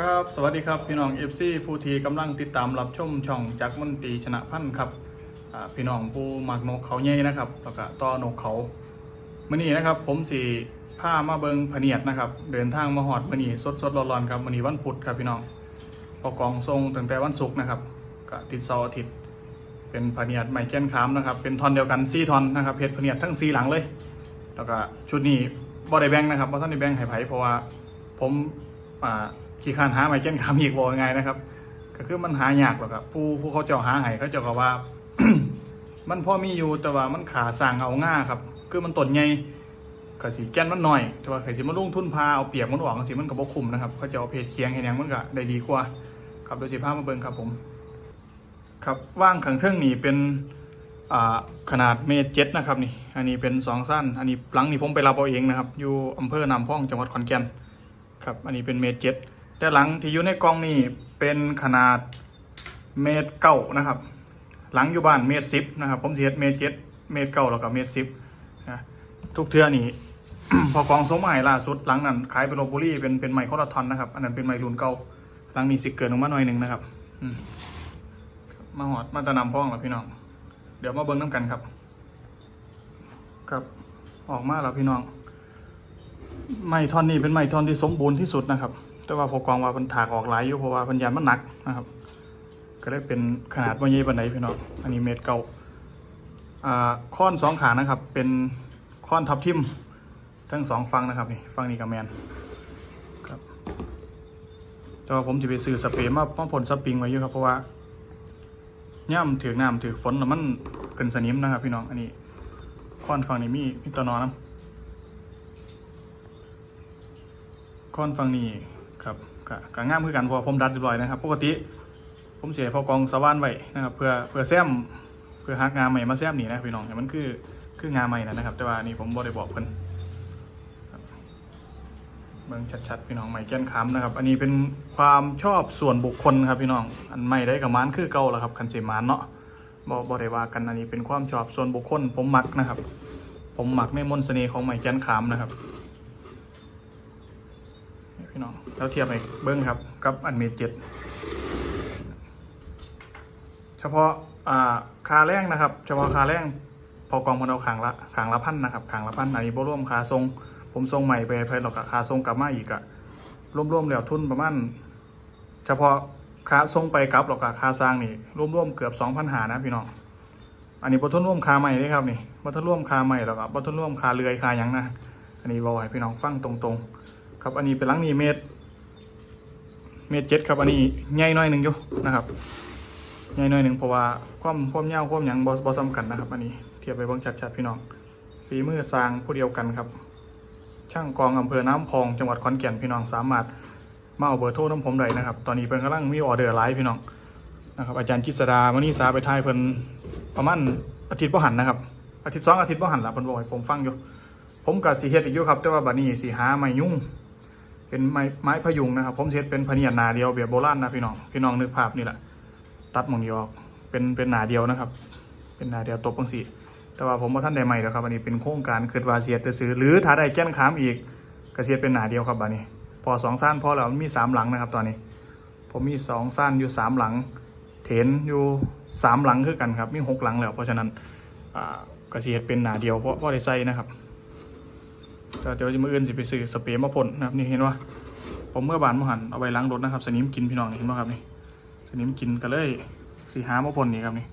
ครับสวัสดีครับพี่น้อง FC ผู้ที่กำลังติดตามรับชมช่องจักมนตรีชนะพันธ์ครับพี่น้องผู้มักนกเขาใหญ่นะครับแล้วก็ต่อนกเขามื่อนี้นะครับ ผมสีผ้ามาเบิงพะเนียดนะครับ เดินทางมาหอดมื่อนี้สดสดๆร้อนๆครับมื่อนี้วันพุธครับพี่น้องพอกองทรงตั้งแต่วันศุกร์นะครับก็ติดเสาร์อาทิตย์ เป็นพะเนียดไม้แก้นขามนะครับ เป็นทอนเดียวกันซี่ทอนนะครับเพชรพะเนียดทั้งซีหลังเลย แล้วก็ชุดนี้บ่ได้แบงนะครับบ่ท่านได้แบงให้ไผเพราะว่าผมอ่า ขี้คานหาไม้แก้นขามอีกบ่ยังไงนะครับ ก็คือมันหายากหรอกครับ ผู้ผู้เขาเจ้าหาให้เขาเจ้าก็ว่า มันพอมีอยู่แต่ว่ามันขาสร้างเอาง่าครับ คือมันต้นใหญ่ก็สิแก้นมันหน่อย แต่ว่าใครสิมาลงทุนพาเอาเปียบมันออกสิมันก็บ่คุ้มนะครับเขาจะเอาเพจเคียงให้หยังมันก็ได้ดีกว่าครับโดยสิพามาเบิ่งครับผม ครับว่างขังเทิงนี่เป็นขนาดเมตรเจ็ดนะครับนี่ อันนี้เป็นสองสั้น อันนี้หลังนี่ผมไปรับเอาเองนะครับ อยู่อำเภอนำพ่องจังหวัดขอนแก่น ครับ อันนี้เป็นเมตรเจ็ด แต่หลังที่อยู่ในกล่องนี่เป็นขนาดเมตรเก้านะครับ หลังอยู่บ้านเมตรสิบนะครับ ผมเสียเมตรเจ็ดเมตรเก้าแล้วก็เมตรสิบนะทุกเทื่อนี่พอกองสมใหม่ล่าสุดหลังนั้นขายเป็นโรบุรี่เป็นเป็นไมโครทอนนะครับ อันนั้นเป็นไมรุ่นเก่าหลังนี้สิเกินลงมาหน่อยหนึ่งนะครับมาหอดมาตะนำพ้องแล้วพี่น้อง เดี๋ยวมาเบิ้งน้ำกันครับ ครับออกมาแล้วพี่น้อง ไม้ท่อนนี้เป็นไม้ท่อนที่สมบูรณ์ที่สุดนะครับ แต่ว่าพอกองว่ามันถากออกหลายอยู่เพราะว่าพันยานมันหนักนะครับ ก็ได้เป็นขนาดว่าใหญ่บันไดพี่น้องอันนี้เมตรเก่าอ่าค้อนสองขานะครับ เป็นค้อนทับทิมทั้งสองฟังนะครับนี่ฟังนี้กับแมนครับแต่ว่าผมจะไปซื้อสเปรย์มาป้องผลสปริงไว้อยู่ครับเพราะว่าย่ำถือน้ำถือฝนแล้วมันเกินสนิมนะครับ พี่น้องอันนี้ค้อนฝั่งนี้มีมีตัวนอนนะค้อนฝั่งนี้ ครับกะกะง่ามคือกันพราะว่าผมดัดเรียบร้อยนะครับ ปกติ ผมเสียพอกองสว่านไว้นะครับเพื่อเพื่อแซมเพื่อหักงาใหม่มาแซมนี่นะพี่น้องแต่มันคือคืองาใหม่นะนะครับ แต่ว่านี่ผมบ่ได้บอกเพิ่นครับเบิ่งชัดๆพี่น้องใหม่แก้นค้ำนะครับ อันนี้เป็นความชอบส่วนบุคคลครับพี่น้องอันใหม่ได้กับมันคือเก่าแล้วครับคันเสมานเนาะบ่บ่ได้ว่ากันอันนี้เป็นความชอบส่วนบุคคลผมมักนะครับ ผมมักในมนต์เสน่ห์ของใหม่แก้นขามนะครับ นี่พี่น้องแล้วเทียบไปเบิ้งครับ กับอันเมตรเจ็ดเฉพาะอ่าคาแรงนะครับ เฉพาะคาแรงพอกองพนเอาขางละขางละพันนะครับขางละพันอันนี้บ่รวมคาทรง ผมทรงใหม่ไปเพิ่นหรอกกับคาทรงกลับมาอีกอะรวมๆแล้วทุนประมาณเฉพาะคาทรงไปกลับหรอกกับคาสร้างนี่รวมๆเกือบสองพันหานะพี่น้องอันนี้บทุนร่วมคาใหม่นี่ครับนี่บทุนร่วมคาใหม่แล้วก็บทุนร่วมคาเรือยคายังนะอันนี้บอกให้พี่น้องฟังตรงๆ ครับอันนี้เป็นหลังนี้เมตร เมตรเจ็ดครับอันนี้ใหญ่หน้อยหนึ่งอยู่นะครับใหญ่หน่อยหนึ่งเพราะว่าความความยาวความหยังบอบอซ้ำกันนะครับ อันนี้เทียบไปเบิ่งชัดๆพี่น้องฝีมือสร้างผู้เดียวกันครับ ช่างกองอำเภอน้ำพองจังหวัดขอนแก่นพี่น้องสามารถมาเอาเบอร์โทรน้ำผมได้นะครับ ตอนนี้เพิ่นกำลังมีออเดอร์ไลฟ์พี่น้องนะครับอาจารย์กิษดามณีสาไปทายเพิ่นประมาณอาทิตย์บ่หันนะครับ อาทิตย์สองอาทิตย์บ่หันละเพิ่นบอกให้ผมฟังอยู่ ผมกับสีเฮ็ดอีกอยู่ครับ แต่ว่าบัดนี้สีหาไม้ยุ่ง เป็นไม้ไม้พยุงนะครับ ผมเฮ็ดเป็นพเนียดหนาเดียวแบบโบราณนะพี่น้องพี่น้องนึกภาพนี่แหละตัดมองนี้ออกเป็นเป็นหนาเดียวนะครับ เป็นหนาเดียวตบปังสีแต่ว่าผมว่าท่านได้ใหม่แล้วครับอันนี้เป็นโครงการเกิดวาเสียดซื้อหรือถ้าได้แก้นขามอีกกระเสียดเป็นหนาเดียวครับบัดนี้ พอสองสั้นพอแล้วมันมีสามหลังนะครับ ตอนนี้ ผมมีสองสั้นอยู่สามหลัง เถนอยู่สามหลังคือกันครับมีหกหลังแล้ว เพราะฉะนั้นกระเสียดเป็นหนาเดียวเพราะว่าได้ใส่นะครับ เดี๋ยวจะมืออื่นสิไปซื้อสเปรย์มาพ่นนะครับนี่เห็นว่าผมเมื่อบานมหันเอาไว้ล้างรถนะครับสนิมกินพี่น้องเห็นไหมครับนี่สนิมกินก็เลยสีหามาพ่นนี่ครับนี่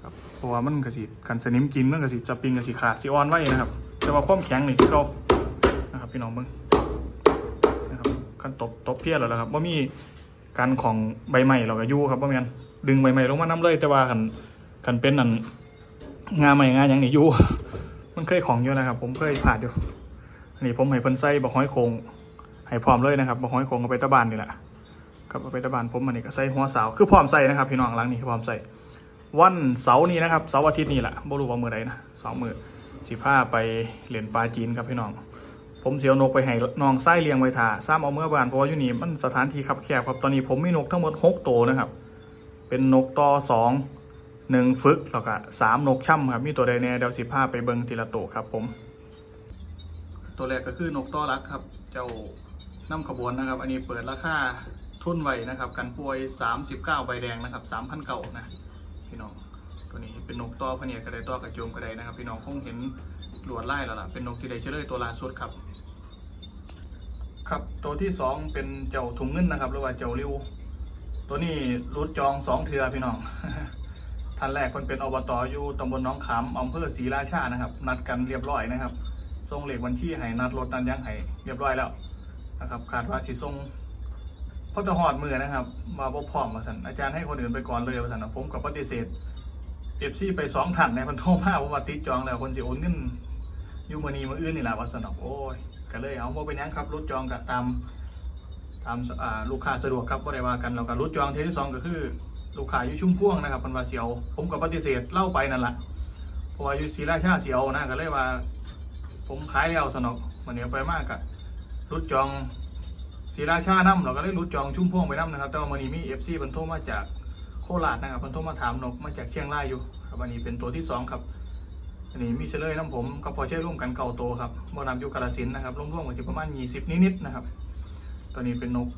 ครับเพราะว่ามันกระสีกันสนิมกินมันกระสีจะปิงกระสีขาดสีอ่อนไว้นะครับ แต่ว่าความแข็งนี่คือเรานะครับพี่น้องเบิ้งนะครับกันตบตบเพี้ยแล้วนะครับว่ามีการของใบไม้เราก็ยู่ครับว่ามีกันดึงใบไม้ลงมาน้ำเลย แต่ว่ากันกันเป็นนั่นงาใหม่งาอย่างนี้ยู่มันเคยของอยู่นะครับ ผมเคยผ่านอยู่ นนี้ผมให้เพิ่นใส่บักห้อยโคงให้พร้อมเลยนะครับบักห้อยโคงเอาไปตะบานนี่แหละกับเอาไปตะบานผมอันนี้ก็ใส่หัวเสาคือพร้อมใส่นะครับพี่น้องหลังนี้คือพร้อมใส่วันเสาร์นี้นะครับเสาร์อาทิตย์นี้แหละบ่รู้ว่ามือใดนะสองมือสิพาไปเหรียญปลาจีนครับพี่น้อง ผมเสียวนกไปให้น้องไส้เลี้ยงไว้ท่าซ้ำเอาเมื่อบานเพราะว่าอยู่นี่มันสถานที่คับแคบครับตอนนี้ผมมีนกทั้งหมดหกตัวนะครับ เป็นนกต่อสองหนึ่งฟึกแล้วก็สามนกช่ำครับมีตัวใดแน่เดี๋ยวสิพาไปเบิงทีละตัวครับผม ตัวแรกก็คือนกต้อรักครับ เจ้านำขบวนนะครับ อันนี้เปิดราคาทุนไว้นะครับ กันป่วย 39 ใบแดงนะครับ3,000เก่านะพี่น้องตัวนี้เป็นนกต่อพเนียดกระไดต่อกระโจมกระไดนะครับ พี่น้องคงเห็นลวดไล่แล้วล่ะเป็นนกที่ได้เฉลยตัวลาสุดครับ ครับตัวที่สองเป็นเจ้าถุงเงินนะครับหรือว่าเจ้าริวตัวนี้รุดจองสองเทือพี่น้องท่านแรกคนเป็นอบตอยู่ตำบลน้องขามอำเภอศรีราชานะครับ นัดกันเรียบร้อยนะครับ ส่งเหลขบัญชีให้นัดรถนัดยังให้เรียบร้อยแล้วนะครับคาดว่าสิส่งพอจะหอดมือนะครับมาบ่พร้อมมาสันอาจารย์ให้คนอื่นไปก่อนเลยมาสันะผมกับปฏิเสธเอฟซีไปสองท่านในคนโทรมาผมว่าติดจองแล้วคนสิโอนเงินยูมือนีมืออื่นนี่แหละว่าสนอโอ้ยก็เลยเอาว่าเป็นหยังครับรุดจองกับตามตามลูกค้าสะดวกครับก็ได้ว่ากันเราก็รุดจองเทที่สองก็คือลูกค้าอยู่ชุ่มพ่วงนะครับพันวาเสียว ผมก็ปฏิเสธเล่าไปนั่นแหละเพราะว่าอยู่ศรีราชาเสียวนะก็เลยว่า ผมขายแล้วสนอกมันเหนียวไปมากกะรุดจองศรีราชานํเราก็เลยรุดจองชุ่มพ่วงไปนํนะครับแต่ว่ามันนี้มีเอฟซีบรรทุกมาจากโคราชนะครับบรรทุกมาถามนกมาจากเชียงรายอยู่ครับอันนี้เป็นตัวที่สองครับอันนี้มีเฉลยน้ำผมกับพอเช่ร่วมกันเก่าโตครับบ่นำยู่กาลสินนะครับร่วมๆกันอยู่ประมาณ20นิดๆนะครับตัวนี้เป็นนก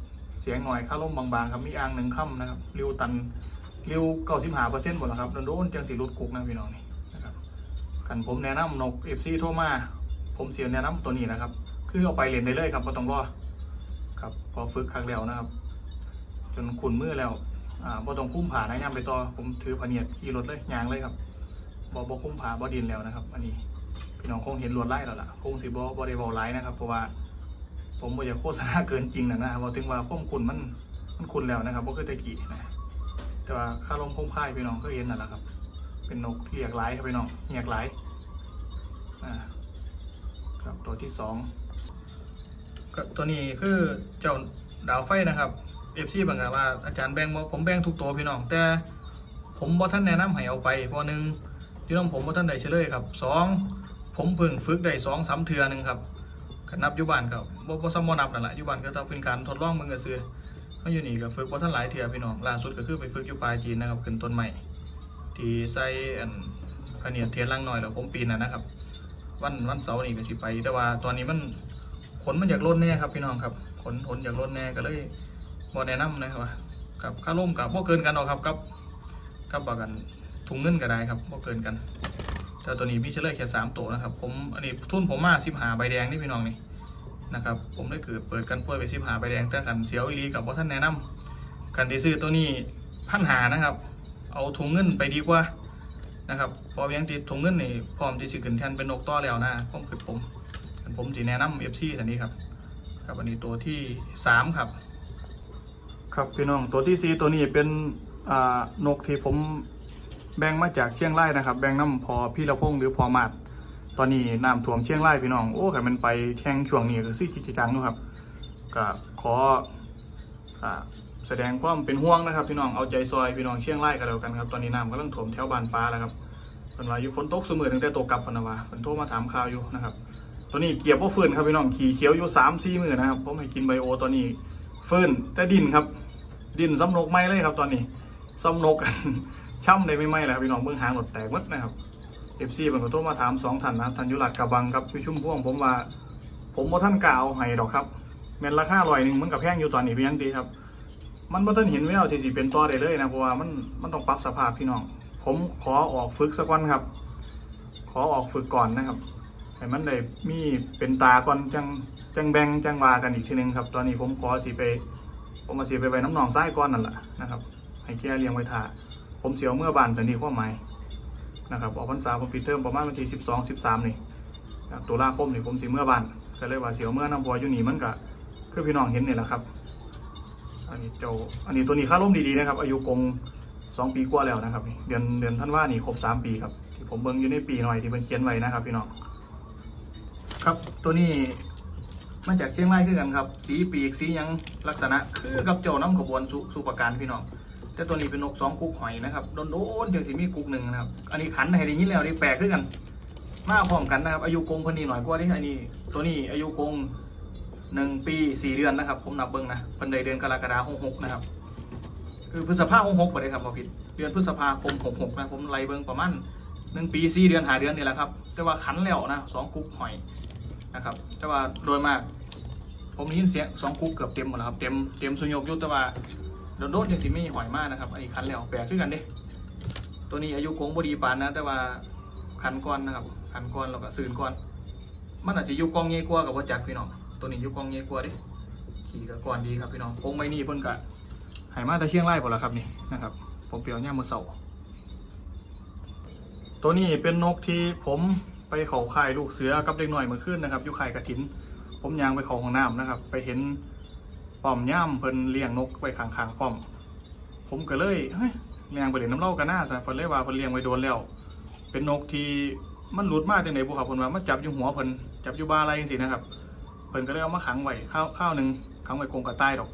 เสียงหน่อยค่าล่มบางๆครับมีอ่างหนึ่งค่ำนะครับริวตันริวเก้าสิบห้าเปอร์เซ็นต์หมดแล้วครับโดนๆจังสีรุดกุกนะพี่น้องนี่นะครับกันผมแนะนำนกเอฟซีโทรมา ผมเสียแนะนำตัวนี้นะครับ คือเอาไปเรียนได้เลยครับไม่ต้องรอครับพอฝึกครั้งแล้วนะครับ จนขุนมือแล้วอ่าบ่ต้องคุ้มผ่านะย่ำไปต่อผมถือพเนียดขี่รถเลยยางเลยครับบ่บ่คุ้มผ่าบ่ดินแล้วนะครับ อันนี้พี่น้องคงเห็นลวดไล่แล้วล่ะคงสิบ่บ่ได้เว้าไล่นะครับ เพราะว่าผมบ่อยากโฆษณาเกินจริงนะนะครับถึงว่าข้อมคุณมันมันคุณแล้วนะครับบ่คือตะกี้นะแต่ว่าคาลมคุ้มค่ายพี่น้องก็เห็นนั่นแหละครับ เป็นนกเรียกหลายครับพี่น้องเรียกหลายอ่า ครับตัวที่สองก็ตัวนี้คือเจ้าดาวไฟนะครับเอฟซีบางกว่าอาจารย์แบงบ่ผมแบงทุกตัวพี่น้อง แต่ผมบ่ท่านแนะนำให้เอาไปเพราะหนึ่งที่น้องผมบ่ท่านได้เฉลยครับสองผมเพิ่งฝึกได้สองสามเทือหนึ่งครับก็นับยู่บ้านก็บ่บ่ซ้ำบ่นับนั่นแหละยู่บ้านก็ต้องเป็นการทดลองมึงก็ซื้อมาอยู่นี่ก็ฝึกบ่ทันหลายเทื่อพี่น้องล่าสุดก็คือไปฝึกอยู่ปลายจีนนะครับขึ้นต้นใหม่ที่ใส่อันพะเนียดเทียนล่างหน้อยแล้วผมปีนน่ะนะครับ วันวันเสาร์นี่ก็สิไป แต่ว่าตอนนี้มันขนมันอยากล้นแน่ครับพี่น้องครับขนขนอยากล้นแน่ก็เลยบ่แนะนำนะครับว่ากับค่าร่มกับบ่เกินกันหรอกครับกับกับว่ากันถุงเงินก็ได้ครับบ่เกินกันแต่ตัวนี้มีเฉลยแค่สามตัวนะครับ ผมอันนี้ทุนผมมาสิบหาใบแดงนี่พี่น้องนี่นะครับ ผมได้เกิดเปิดกันป่วยไปสิบหาใบแดงแต่กันเสียวอีรีกับว่ท่านแนะนำกันที่ซื้อตัวนี้พันหานะครับ เอาถุงเงินไปดีกว่า นะครับพอเพียงติดถุงเงินนี่พร้อมที่จะขึ้นแทนเป็นนกต่อแล้วนะผมคือผมกันผมจีแนะนำเอฟซีทันนี้ครับครับอันนี้ตัวที่สามครับ ครับพี่น้องตัวที่สี่ตัวนี้เป็นนกที่ผมแบ่งมาจากเชียงรายนะครับ แบ่งน้ำพอพี่ละพงหรือพอมาดตอนนี้น้ำท่วมเชียงรายพี่น้องโอ้ขันมันไปแข่งช่วงนี้ก็ซี่จิจจังอยู่ครับก็ขออ แสดงความเป็นห่วงนะครับพี่น้องเอาใจซอยพี่น้องเชียงรายกันแล้วกันครับตอนนี้น้ำกำลังท่วมแถวบานปลาแล้วครับเพิ่นว่าอยู่ฝนตกเสมอตั้งแต่ตกกลับพนะว่าเพิ่นโทรมาถามข่าวอยู่นะครับตัวนี้เกียบว่าฟื้นครับพี่น้องขี่เขียวอยู่สามสี่หมือนนะครับผมให้กินไบโอตัวนี้ฟื้นแต่ดินครับ ดินซ้ำนกไม่เลยครับตอนนี้ซ้ำนกช่ำได้ไม่ไหมแล้วครับพี่น้องเบื้องหางหลดแตกมดนะครับเอฟซีเป็นคนโทรมาถามสองท่านนะท่านยุรัตกระบังครับพี่ชุ่มพ่วงผมว่าผมว่าท่านกล่าวให้ดอกครับเงินราคาลอยหนึ่งมันกับแพงอยู่ตอนนี้เพียงดีครับ มันบ่ท่านเห็นแววที่สิเป็นต่อได้เลยนะเพราะว่ามันมันต้องปรับสภาพพี่น้อง ผมขอออกฝึกสักวันครับ ขอออกฝึกก่อนนะครับให้มันได้มีเป็นตาก่อนจังจังแบงจังวากันอีกทีหนึงครับ ตอนนี้ผมขอสิไป ผมมาสิไปไว้น้ำหนองซ้ายก่อนนั่นแหละนะครับ ให้แกเลี้ยงไว้ท่าผมเสียวเมื่อบานสันนิความหมายนะครับออกพรรษาผมปิดเทอมประมาณวันที่สิบสองสิบสามนี่นะครับตุลาคมนี่ผมสีเมื่อบานก็เลยว่าเสียวเมื่อน้ำบัวอยู่นี่มันก็คือพี่น้องเห็นนี่แหละครับ อันนี้เจ้าอันนี้ตัวนี้ค่าร่มดีๆนะครับ อายุกงสองปีกว่าแล้วนะครับ เดือนเดือนท่านว่านี่ครบสามปีครับที่ผมเบิ่งอยู่ในปีหน่อยที่เป็นเขียนไว้นะครับ พี่น้องครับตัวนี้มาจากเชียงรายคือกันครับ สีปีกสียังลักษณะคือกับเจ้าน้ำขบวนสุสุประการพี่น้องแต่ตัวนี้เป็นนกสองกุ๊กหอยนะครับโดนโดนจังสิมีกุ๊กหนึ่งนะครับ อันนี้ขันให้ได้ยินแล้วนี่แปลกขึ้นกัน มาพร้อมกันนะครับ อายุกงพนนีหน่อยกว่าที่อันนี้ ตัวนี้อายุกง หนึ่งปีสี่เดือนนะครับ ผมนับเบิ้งนะเพิ่นได้เดือนกรกฎาคมหกนะครับ คือพฤษภาคมหกไปเลยครับพอผิด เดือนพฤษภาคมหกหกนะผมไล่เบิ้งประมาณหนึ่งปีสี่เดือนหาเดือนนี่แหละครับ แต่ว่าขันแล้วนะสองกุ๊กหอยนะครับ แต่ว่าโดยมาก ผมได้ยินเสียงสองกุ๊กเกือบเต็มหมดแล้วครับ เต็มเต็มสุญญกยุทธแต่ว่าโดนโดนยังสิไม่หอยมากนะครับอันนี้คันแล้วแปลกขึ้นกันเด้ตัวนี้อายุกงบดีปานนะ แต่ว่าคันก้อนนะครับคันก้อนแล้วก็ซืนก้อน มันอาจจะอยู่กองเงี้ยกว่ากับว่าจักพี่น้อง ตัวนี้อยู่กองเงี้ยกว่าเดิขี่กับก้อนดีครับพี่น้องกงไม่นี่เพิ่นกะหายมาแต่เชียงไรายหมดแล้วครับนี่นะครับ ผมเปลี่ยวย่ามมือเสาตัวนี้เป็นนกที่ผมไปเขาค่ายลูกเสือกับเด็กหน่อยเมื่อคืนนะครับอยู่ค่ายกระถิน ผมยางไปเขาห้องน้ำนะครับ ไปเห็นป้อมย่ามเพิ่นเลี้ยงนกไว้ข้างๆป้อม ผมก็เลยเฮ้ยแมงไปเล่นน้ำเล่ากันหน้าซะเพิ่นเลยว่าเพิ่นเลี้ยงไว้โดนแล้ว เป็นนกที่มันหลุดมากจากไหนบุครับเพิ่นว่ามันจับอยู่หัวเพิ่นจับอยู่บาอะไรจังซี่นะครับ เพิ่นก็เลยเอามาขังไว้ข้าวข้าวหนึ่งขังไว้กรงกระต่ายดอก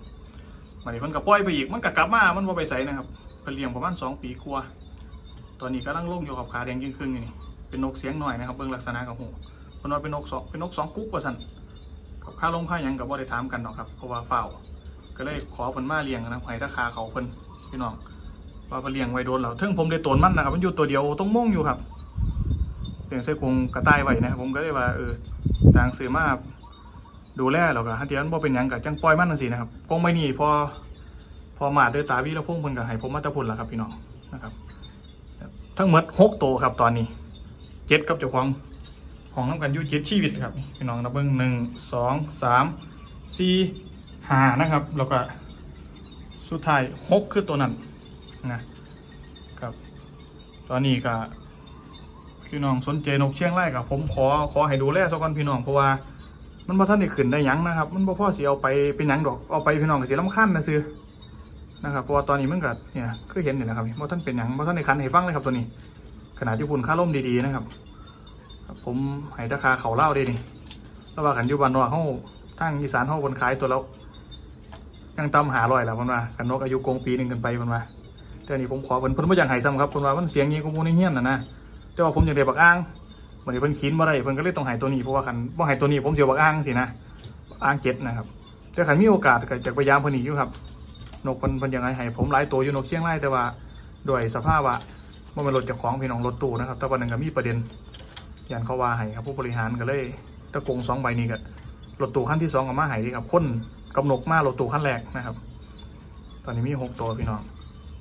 มันนี้เพิ่นก็ปล่อยไปอีกมันก็กลับมามันบ่ไปไสนะครับเพิ่นเลี้ยงประมาณ2ปีกว่าตอนนี้กำลังลงอยู่กับขาแดงยิ่งครึ่งอยู่นี่เป็นนกเสียงหน่อยนะครับเบิ่งลักษณะกับหูเพิ่นว่าเป็นนกสองเป็นนกสองกุ๊กว่าซั่นกับค่าลงค่าหยังกับบ่ได้ถามกันหรอกครับเพราะว่าเฝ้าก็เลยขอเพิ่นมาเลี้ยงนะให้ราคาเขาเพิ่นพี่น้องว่าเพิ่นเลี้ยงไว้โดนแล้วถึงผมได้ตนมันนะครับมันอยู่ตัวเดียวต้องม่งอยู่ครับเลี้ยงใส่กรงกระต่ายไว้นะครับผมก็เลยว่าเออทางซื้อมา ดูแลแล้วก็ฮันเตียนบ่เป็นหยังก็จังปล่อยมันจังซี่นะครับกงไม่นี่พอพอมาดด้วยตาวิแล้วพงเพิ่นก็ให้ผมมาตะพุ่นล่ะครับพี่น้องนะครับ ทั้งหมดหกตัวครับตอนนี้เจ็ดกับเจ้าของของน้ำกันยูเจ็ดชีวิตครับพี่น้องนับเบิ้งหนึ่งสองสามสี่ห้านะครับ แล้วก็สุดท้ายหกคือตัวนั้นนะครับ ตอนนี้ก็พี่น้องสนใจนกเชียงรายกับผมขอขอให้ดูแลสักก่อนพี่น้องเพราะว่า มันบ่ท่านได้ขึ้นได้หยังนะครับ มันบ่พ่อสิเอาไปเป็นหยังดอกเอาไปพี่น้องก็สิรำคาญนะซื้อนะครับเพราะว่าตอนนี้มันก็เนี่ยคือเห็นอยู่นะครับบ่ท่านเป็นหยังบ่ท่านได้คันให้ฟังเลยครับตัวนี้ขนาดที่คุณค่าร่มดีๆนะครับ ผมให้ราคาเขาเล่าได้นี่แล้วว่าขันอยุบันนอเขาทางอีสานเขาบนขายตัวแล้วยังตำหาลอยแล้วเพิ่นว่าขันนกอายุโกงปีหนึ่งกันไปเพิ่นว่าแต่อันนี่ผมขอเพิ่นเพิ่นบ่อยากให้ซ้ำครับเพิ่นว่ามันเสียงงี้กูมูในเฮี้ยนน่ะนะแต่ว่าผมอยากได้บักอ้าง วันนี้เพิ่นขินบ่ได้เพิ่นก็เลยต้องให้ตัวนี้เพราะว่าขันบ่ให้ตัวนี้ผมเสียบักอ้างสินะอ้างเก็ดนะครับแต่ขันมีโอกาสก็จะพยายามเพิ่นอีกอยู่ครับนกเพิ่นเพิ่นยังไงให้ผมหลายตัวอยู่นกเชียงรายแต่ว่าด้วยสภาพว่ามันเป็นรถเจ้าของพี่น้องรถตู้นะครับแต่วันนึงก็มีประเด็นยันเขาว่าให้ครับผู้บริหารก็เลยตะโกงสองใบนี้ก็รถตู้ขั้นที่สองกับมาให้ดีครับคนกำหนกมารถตู้ขั้นแรกนะครับ ตอนนี้มีหกตัวพี่น้อง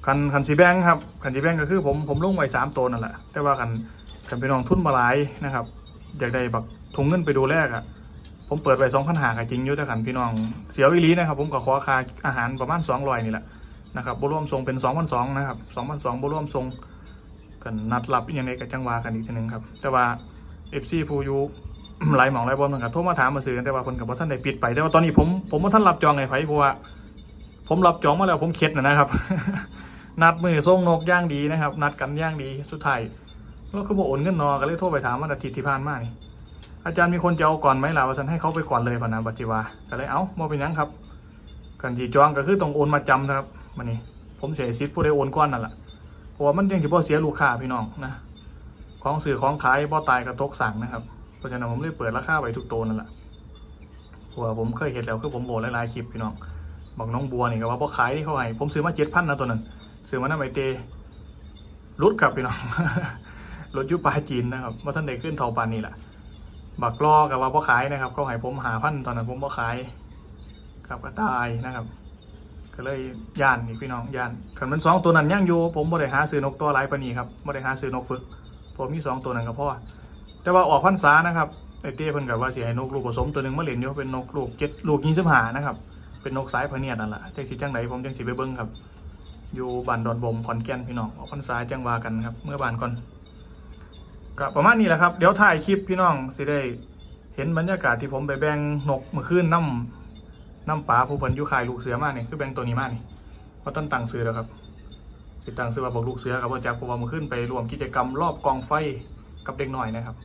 คันคันสีแบงครับคันสีแบงก็คือผมผมลงไว้สามตัวนั่นแหละ แต่ว่าคันคันพี่น้องทุนมาหลายนะครับอยากได้แบักถุงเงินไปดูแรกอะผมเปิดไปสองพันหาจริงอยู่แต่คันพี่น้องเสียวอีหลีนะครับ ผมก็ขอค่าอาหารประมาณสองร้อยนี่แหละนะครับบรวมทรงเป็นสองพันสองนะครับสองพันสองบรวมทรงกันนัดรับอยังไงกับจังหวากันอีกทีหนึ่งครับแต่ว่าเอฟซีผู้อยู่หลายหมองหลายบอลเหมือนกันโทรมาถามมาซื้อแต่ว่าคนกับว่าท่านได้ปิดไปแต่ว่าตอนนี้ผมผมว่าท่านรับจองไงไผเพราะว่าผมรับจองมาแล้วผมเข็ดนะครับ นัดมือส่งนกย่างดีนะครับ นัดกันย่างดีสุดท้ายก็คือบอกโอนเงินนอก็เลยโทรไปถามมันอาทิตย์ที่ผ่านมานี่อาจารย์มีคนจะเอาก่อนไหมล่ะว่าฉันให้เขาไปก่อนเลยพะนะบัจจิวาก็เลยเอ้าบ่เป็นยังครับ กันจีจองก็คือต้องโอนมาจำนะครับมันนี่ผมเสียสิทธิ์ผู้ใดโอนก่อนนั่นแหละเพราะว่ามันยังถือว่าเสียลูกค้าพี่น้องนะของสื่อของขายบ่ตายกระตกสั่งนะครับเพราะฉะนั้นผมเลยเปิดราคาไว้ทุกตัวนั่นแหละเพราะว่าผมเคยเห็นแล้วคือผมโบนหลายๆคลิปพี่น้องบอกน้องบัวนี่ก็ว่าพอขายที่เขาให้ผมซื้อมาเจ็ดพันนะตัวนั้น ซื้อมาหน้าไมเตรุดกับพี่น้องรถยุปาจีนนะครับว่าท่านได้ขึ้นเท่าปานนี่แหละบักล้อกับว่าพ่อขายนะครับเขาให้ผมหาพันตอนนั้นผมพอขายกับกระตายนะครับ ก็เลยย่านนี่พี่น้องย่านขันมันสองตัวนั้นย่างอยู่ผมบ่ได้หาซื้อนกตัวหลายปานนี้ครับบ่ได้หาซื้อนกฝึก ผมมีสองตัวนั้นก็พอแต่ว่าออกพรรษานะครับไอเต้เพิ่นกับว่าสิให้นกลูกผสมตัวหนึ่งมาเล่นอยู่เป็นนกลูกเจ็ดลูกยี่สิบห้านะครับเป็นนกสายพเนียดนั่นแหละจังสิจังไดผมจังสิไปเบิ่งครับ อยู่บ้านดอนบมขอนแก่นพี่น้องออกพรรษาจังวากันครับ เมื่อบานก่อนก็ประมาณนี้แหละครับ เดี๋ยวถ่ายคลิปพี่น้องสิได้เห็นบรรยากาศที่ผมไปแบ่งนกเมื่อคืนน้ำน้ำปลาผู้เพิ่นอยู่ขายลูกเสือมาเนี่คือแบ่งตัวนี้มานี่เพราะต้นตังซื้อแล้วครับสิตังซื้อมาบอกลูกเสือครับว่าจากผมว่ามือขึ้นไปรวมกิจกรรมรอบกองไฟกับเด็กหน่อยนะครับ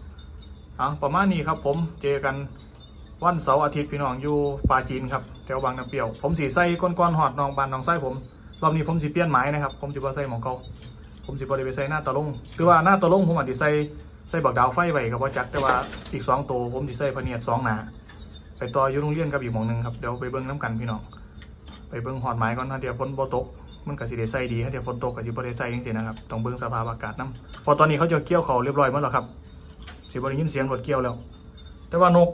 เอาประมาณนี้ครับผมเจอกันวันเสาร์อาทิตย์พี่น้องอยู่ปาจีนครับแถวบางน้ำเปรี้ยว ผมสีใส่ก้อนๆหอดนองบานนองไส้ผม รอบนี้ผมสีเปลี่ยนไม้นะครับ ผมสีบ่ใส่หมองเก่าผมสีบ่ได้ไปใส่หน้าตะลงคือว่าหน้าตะลงผมอาจจะใส่ใส่บักดาวไฟไว้ครับว่าจักแต่ว่าอีกสองตัวผมสีใส่พเนียดสองหนาไปต่ออยู่โรงเรียนกับอีกหมองหนึ่งครับเดี๋ยวไปเบิ้งน้ำกันพี่น้องไปเบิ้งหอดไม้ก่อนถ้าเดี๋ยวฝนบ่ตกมันก็สิได้ใส่ดีถ้าเดี๋ยวฝนตกก็สิบ่ได้ใส่จังซี่นะครับต้องเบิ้งสภาพอากาศนํพอตอนนี้เขาจะเกี่ยวเขาเรียบร้อยหมดแล้วครับสิบ่ได้ยินเสียงรถเกี่ยวแล้ว แต่ว่านก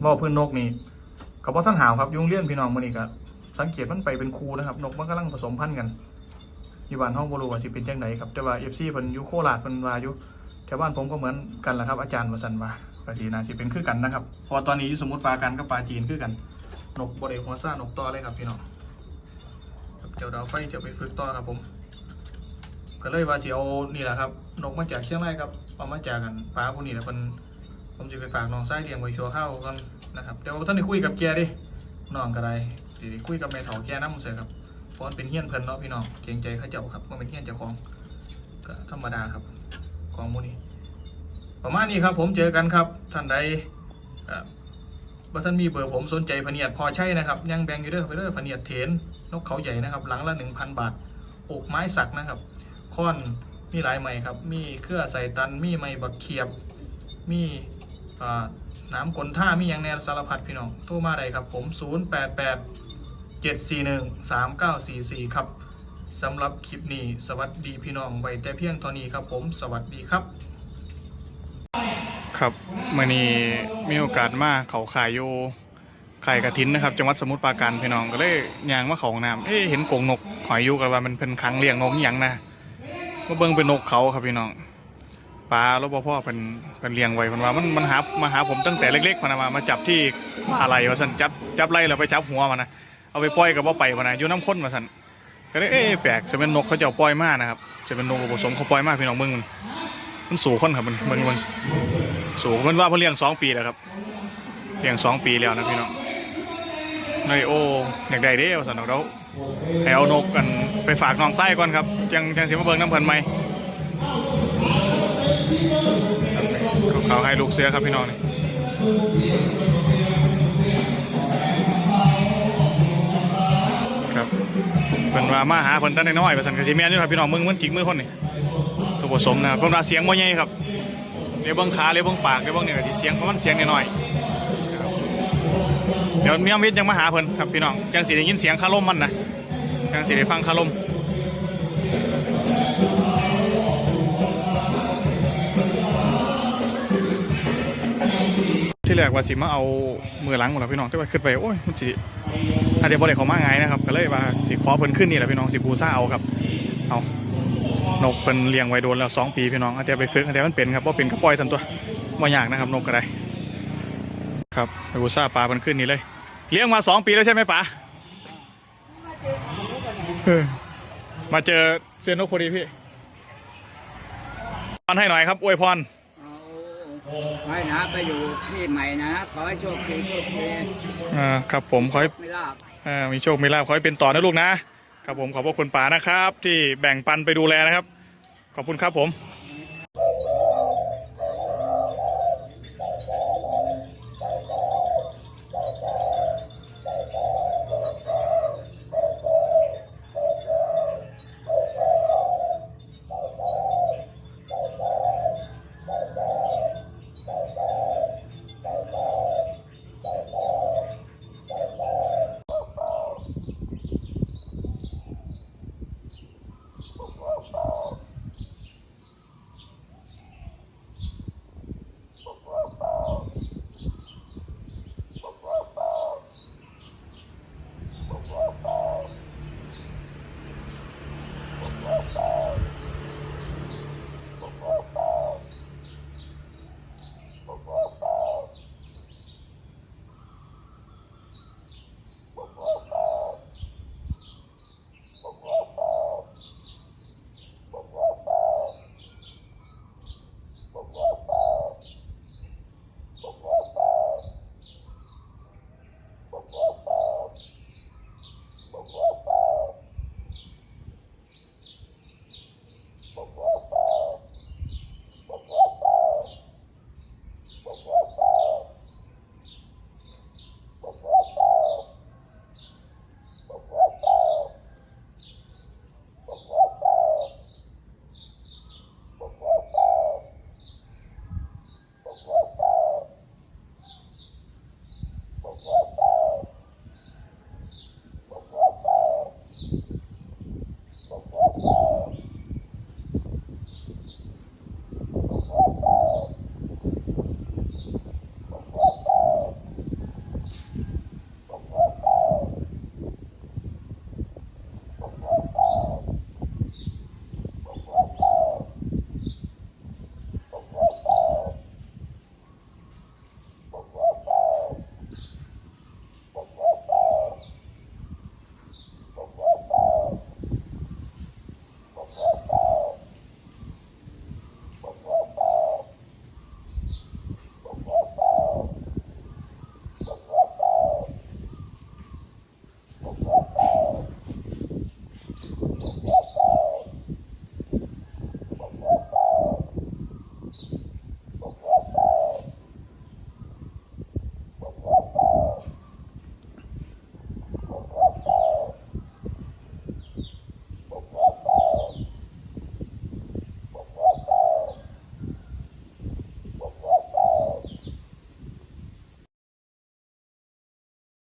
เว่าเพื้นนกนี่กับว่าท่านหาวครับยุงเลี้ยนพี่น้องมันนี่ก็ สังเกตมันไปเป็นคูนะครับ นกมันกำลังผสมพันธุ์กันอยู่บ้านห้องบรูว่าสิเป็นจังไดครับ แต่ว่าเอฟซีเพิ่นอยู่โคราชเพิ่นวายู่แถวบ้านผมก็เหมือนกันแหละครับ อาจารย์วสันวาปาจีนาสิเป็นคือกันนะครับพอตอนนี้สมมติปลากันกับปลาจีนคือกันนกบริหัวซ่านกต่อเลยครับพี่น้องครับเจ้าดาวไฟจะไปฝึกต่อครับผม ก็เลยว่าสิเอานี่แหละครับ นกมาจากเชียงรายครับเอามาจากกันปลาพวกนี้แหละเพิ่นผมจะไปฝากน้องไส้เลี้ยงไว้ชัวร์เข้ากันนะครับแต่ว่าท่านได้คุยกับแกดิน้องก็ได้ สิได้คุยกับแม่เฒ่าแกนำเสียครับเพราะมันเป็นเฮี้ยนเพิ่นเนาะพี่น้องเกรงใจเขาเจ้าครับมันเป็นเฮี้ยนเจ้าของก็ธรรมดาครับของมูนี้ประมาณนี้ครับ ผมเจอกันครับท่านใดอ่าว่าท่านมีเบอร์ผมสนใจพเนียดพอใช่นะครับยังแบ่งอยู่เด้อไปเด้อพเนียดเถนนกเขาใหญ่นะครับหลังละ1,000 บาทอกไม้สักนะครับค้อนมีหลายไม้ครับ มีเครือใส่ตันมีไม้บักเขียบมี น้ำกลท่ามีอย่างแนวสารพัดพี่น้องโทรมาได้ครับผม 088 741 3944 ครับสำหรับคลิปนี้ สวัสดีพี่น้องไว้แต่เพียงเท่านี้ครับผม สวัสดีครับ ครับมื่อนี้มีโอกาสมาเขาขายอยู่ไข่กระถินนะครับจังหวัดสมุทรปราการพี่น้องก็เลยยางมาเขาห้องน้ำเอ๊ะเห็นกงนกหอยอยู่กันว่ามันเป็นครั้งเลี้ยงนกอหย่างนะมาเบิ่งเป็นนกเขาครับพี่น้อง ปลารบพ่อเป็นเป็นเลี้ยงไว้เพันว่ามันมันหามาหาผมตั้งแต่เล็กๆพนะมามาจับที่อะไรวะสันจับจับไล่เราไปจับหัวมันนะเอาไปปล่อยกับว่าไปพะนะอยู่น้ำข้นมาสันก็เลยเอ๊ะแปลกจะเป็นนกเขาจะเอาปล่อยมากนะครับจะเป็นนกผสมเขาปล่อยมากพี่น้องเบิ่งมันมันสู่คนครับมันเบิ่งมันสูงเพิ่นว่าเพิ่นเลี้ยงสองปีแล้วครับเลี้ยงสองปีแล้วนะพี่น้องนายโออยากได้เด้อสันเอาเราให้เอานกกันไปฝากน้องไส้ก่อนครับจังจังสิมาเบิ่งน้ำเพลินไหม เขาให้ลูกเสือครับพี่น้องนี่ครับเพิ่นว่ามาหาเพิ่นตั้งแต่น้อยว่าสันกะสิแม่นอยู่ครับพี่น้องมึงมันจิกมือคนนี่ตัวผสมนะครับเพิ่นว่าเสียงบ่ใหญ่ครับเรียกเบิ้งขาเรียกเบิ้งปากเรียกเบิ้งเนี่ยก็สิเสียงเพราะมันเสียงน้อยเดี๋ยวเมียมิตรยังมาหาเพิ่นครับพี่น้องจังสิได้ยินเสียงคาร่มมันนะจังสิได้ฟังคาร่ม ที่แรกว่าสิมาเอามือหลังหมดแล้วพี่น้องแต่ว่าขึ้นไปโอ้ยมันสิอะเดี๋ยวบ่ได้เขามาไงนะครับก็เลยว่าสิขอเพิ่นขึ้นนี่แหละพี่น้องสิบูซ่าเอาครับเอานกเป็นเลี้ยงไว้โดนแล้วสองปีพี่น้องอาจจะไปฝึกอาจจะมันเป็นครับว่าเป็นก็ปล่อยทันตัวไม่ยากนะครับนกก็ได้ครับไปบูซ่าปลามันขึ้นนี่เลย เลี้ยงมาสองปีแล้วใช่ไหมป๋ามาเจอเซียนนกพอดีพี่พรให้หน่อยครับอวยพร เอาไว้นะไปอยู่ที่ใหม่นะ ขอให้โชคดีโชคดีอ่าครับผมขอให้ไม่ลาบ อ่ามีโชคมีลาภขอให้เป็นต่อนะลูกนะครับผมขอบพระคุณป๋านะครับ ที่แบ่งปันไปดูแลนะครับ ขอบคุณครับผม